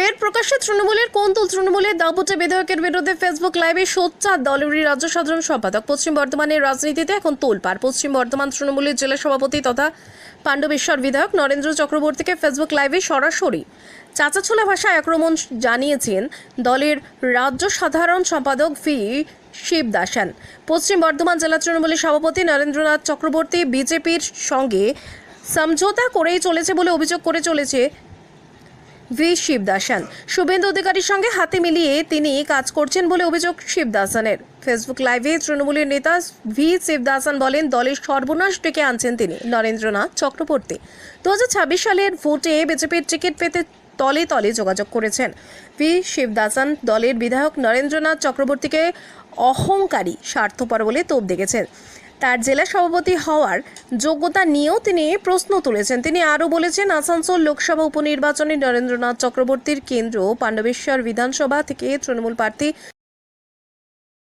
ফের প্রকাশ্যে তৃণমূলের কোন কোন্দল তৃণমূলের, দাপুটে বিধায়কের বিরুদ্ধে ফেসবুক লাইভে সোচ্চার দলেরই রাজ্য সাধারণ সম্পাদক, পশ্চিম বর্ধমানের রাজনীতিতে এখন তোলপাড়। পশ্চিম বর্ধমান তৃণমূলের জেলা সভাপতি তথা পাণ্ডবেশ্বর বিধায়ক নরেন্দ্র চক্রবর্তীকে ফেসবুক লাইভে সরাসরি চাচাছোলা ভাষায় আক্রমণ জানিয়েছেন দলের রাজ্য সাধারণ সম্পাদক ভি. শিবদাসান পশ্চিম বর্ধমান জেলা তৃণমূলের সভাপতি নরেন্দ্রনাথ চক্রবর্তী বিজেপির সঙ্গে সমঝোতা করেই চলেছে বলে অভিযোগ করে চলেছে ভি. শিবদাসান। শুভেন্দু অধিকারীর সঙ্গে হাতে মিলিয়ে তিনি কাজ করছেন বলে অভিযোগ শিবদাসানের। ফেসবুক লাইভে তৃণমূলের নেতা ভি. শিবদাসান বলেন, দলের সর্বনাশ ডেকে আনছেন তিনি, নরেন্দ্রনাথ চক্রবর্তী। দু হাজার ছাব্বিশ সালের ভোটে বিজেপির টিকিট পেতে তলে তলে যোগাযোগ করেছেন। ভি. শিবদাসান দলের বিধায়ক নরেন্দ্রনাথ চক্রবর্তীকে অহংকারী, স্বার্থপর বলে তোপ দেখেছেন। তার জেলা সভাপতি হওয়ার যোগ্যতা নিয়েও তিনি প্রশ্ন তুলেছেন। তিনি আরও বলেছেন, আসানসোল লোকসভা উপনির্বাচনে নরেন্দ্রনাথ চক্রবর্তীর কেন্দ্র পাণ্ডবেশ্বর বিধানসভা থেকে তৃণমূল প্রার্থী